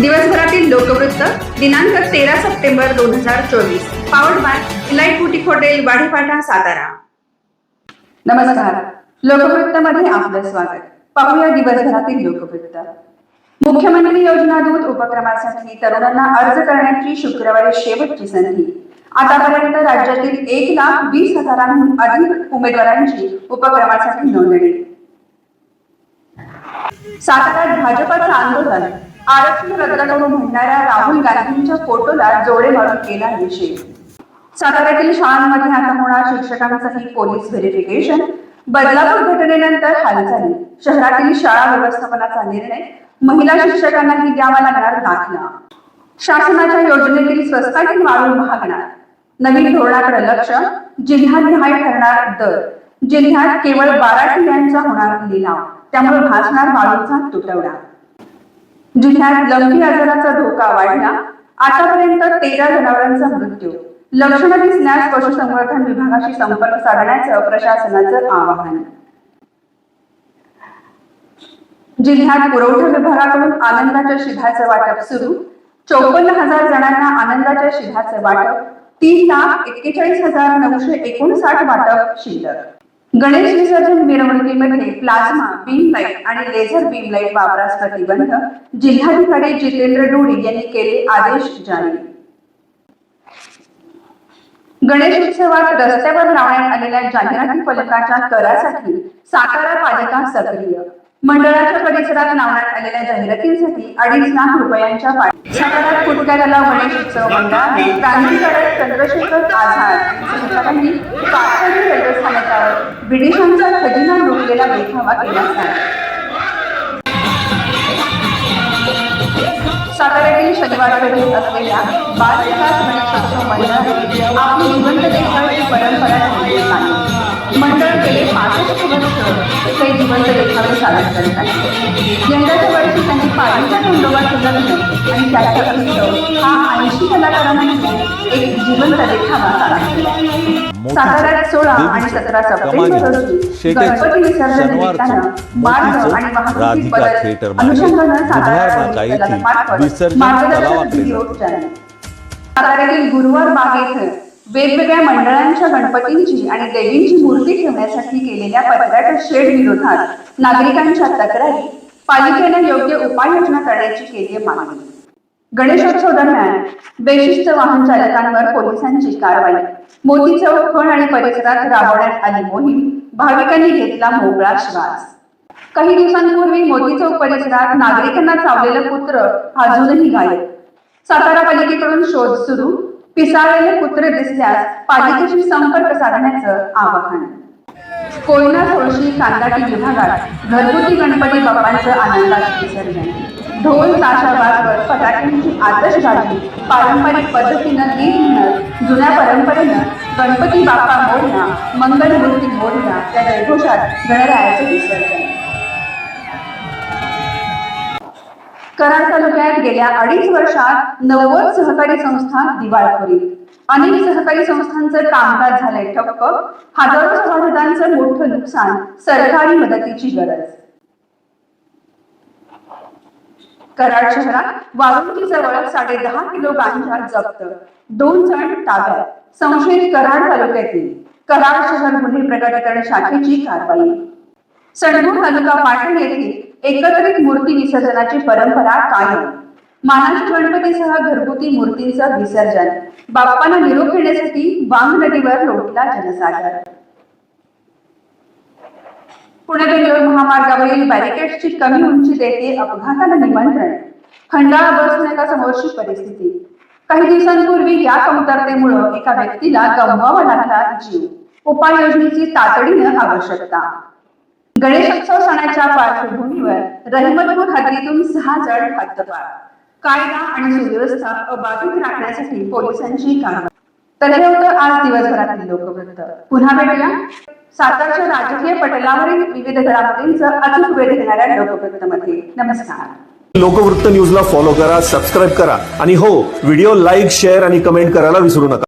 दिवसभरातील लोकवृत्त दिनांक तेरा सप्टेंबर दोन हजार चोवीस. Powered by elite boutique hotel वाढीपाठा Satara. नमस्कार. लोकवृत्त मध्ये आपलं स्वागत. पाहूया दिवसभरातील लोकवृत्त. मुख्यमंत्री योजना दूत उपक्रमासाठी तरुणांना अर्ज करण्याची शुक्रवारी शेवटची संधी. आतापर्यंत राज्यातील एक लाख वीस हजारांहून अधिक उमेदवारांची उपक्रमासाठी नोंदणी. साताऱ्यात भाजपचं आंदोलन. आरक्षण रद्द करून म्हणणाऱ्या राहुल गांधींच्या फोटोला जोडे मारून केला निषेध. साताऱ्यातील शाळांमध्ये आता होणार शिक्षकांचंही पोलीस व्हेरिफिकेशन. बदलापूर घटनेनंतर हालचाली. शहरातील शाळा व्यवस्थापनाचा निर्णय. महिला शिक्षकांनाही द्यावा लागणार दाखला. शासनाच्या योजनेतील स्वस्तातील वाळू महागणार. नवीन धोरणाकडे लक्ष. जिल्हानिहाय ठरणार दर. जिल्ह्यात केवळ बारा ठिकाणचा होणार लिलाव. त्यामुळे भासणार वाळूचा तुटवडा. जिल्ह्यात लंपी आजाराचा धोका वाढला आतापर्यंत तेरा जनावरांचा मृत्यू. लक्षण दिसल्यास पशुसंवर्धन विभागाशी संपर्क साधण्याचं प्रशासनाचं आवाहन. जिल्ह्यात पुरवठा विभागाकडून आनंदाच्या शिधाचं वाटप सुरू. चौपन्न हजार जणांना आनंदाच्या शिधाचं वाटप. तीन लाख एक्केचाळीस हजार नऊशे एकोणसाठ वाटप शिल्लक. गणेश विसर्जन मिरवणुकीमध्ये प्लाझ्मा बीम लाइट आणि लेझर बीम लाइट वापरास प्रतिबंध. जिल्हाधिकारी जितेंद्र डोडी यांनी केले आदेश जारी. गणेश उत्सवात रस्त्यावर लावण्यात आलेल्या जाहिराती फलकाच्या करासाठी सातारा पालिका सक्रिय. मंडळाच्या परिसरात लावण्यात आलेल्या जाहिरातींसाठी अडीच लाख रुपयांच्या पाठ साताऱ्यात कुटक्या तलाव गणेश उत्सव मंडळाने क्रांतिकारक चंद्रशेखर आझाद. आणि सहकाऱ्यांनी पाथर्डी रेल्वे ब्रिटिशांचा खजिना लुटलेला देखावा केला साताऱ्यातील शनिवार पेठेत असलेल्या बाल विकास गणेशोत्सव मंडळाने आपली जिवंत देखाव्याची परंपरा ठेवली आहे. मंडळ गेले पासष्ट वर्ष ते जिवंत देखावे सादर करत आहे. यंदाच्या वर्षी त्यांनी खंडोबा आणि त्याचा उत्सव हा ऐंशी कलाकारांनी एक जिवंत देखावा सादर केला साताऱ्यात सोळा आणि सतरा सप्टेंबर रोजी गणपती विसर्जन निमित्तानं मार्ग आणि वाहतुकीत बदल अनुषंगानं मार्गदर्शक व्हिडिओ चॅनल. साताऱ्यातील गुरुवार बाग येथे वेगवेगळ्या मंडळांच्या गणपतींची आणि देवींची मूर्ती ठेवण्यासाठी केलेल्या पत्र्याच्या शेड विरोधात नागरिकांच्या तक्रारी पालिकेने योग्य उपाययोजना करण्याची केली मागणी. गणेशोत्सव दरम्यान बेशिस्त वाहन चालकांवर पोलिसांची कारवाई. मोती चौक खण आणि परिसरात राबवण्यात आली मोहीम. भाविकांनी घेतला मोकळा श्वास. काही दिवसांपूर्वी मोती चौक परिसरात नागरिकांना चावलेलं पुत्र अजूनही गायब. सातारा पालिकेकडून शोध सुरू. पिसाळलेले पुत्र दिसल्यास पालिकेशी संपर्क साधण्याचं आवाहन. कोयना तुळशी कांदाटी विभागात घरगुती गणपती बाप्पांचं आनंदात विसर्जन. ढोल ताशाबाबत फटाक्यांची आतषबाजी पारंपरिक पद्धतीनं गीत म्हणत जुन्या परंपरेनं गणपती बाप्पा मोरया मंगलमूर्ती मोरया या जयघोषात गणरायाचं विसर्जन. कराड तालुक्यात गेल्या अडीच वर्षात नव्वद सहकारी संस्था दिवाळखोरी अनेक सहकारी संस्थांचं कामकाज झालंय ठप्प. हजारो सभासदांचं मोठं नुकसान सरकारी मदतीची गरज. कराड शहरात वाळुंकी जवळ साडे दहा किलो गांजा जप्त. दोन जण ताब्यात. संशयित कराड तालुक्यातील कराड शहर गुन्हे प्रकटीकरण शाखेची कारवाई. सणगूर तालुका पाटण येथील एकत्रित मूर्ती विसर्जनाची परंपरा कायम. मानाच्या गणपतीसह घरगुती मूर्तींचं विसर्जन. बाप्पाला निरोप घेण्यासाठी वांग नदीवर लोटला जनसागर. पुणे बेंगलोर महामार्गावरील बॅरिकेड्सची कमी उंची देते अपघाताला निमंत्रण. खंडाळा बस स्थानकासमोरची परिस्थिती. काही दिवसांपूर्वी या कमतरतेमुळे एका व्यक्तीला गमवावा लागला जीव. उपाययोजनेची तातडीनं आवश्यकता. गणेशोत्सव सणाच्या पार्श्वभूमीवर रहिमतपूर हद्दीतून सहा जण हद्दपार. कायदा आणि सुव्यवस्था अबाधित राखण्यासाठी पोलिसांची कारवाई. तर हे होतं आज दिवसभरातील लोकवृत्त. पुन्हा भेटूया. सातारच्या राजकीय पटलावरील विविध घडामोडींचं अचूक वेळ घेणाऱ्या लोकवृत्तमध्ये. नमस्कार. लोकवृत्त न्यूजला फॉलो करा सबस्क्राईब करा. आणि हो व्हिडिओ लाईक शेअर आणि कमेंट करायला विसरू नका.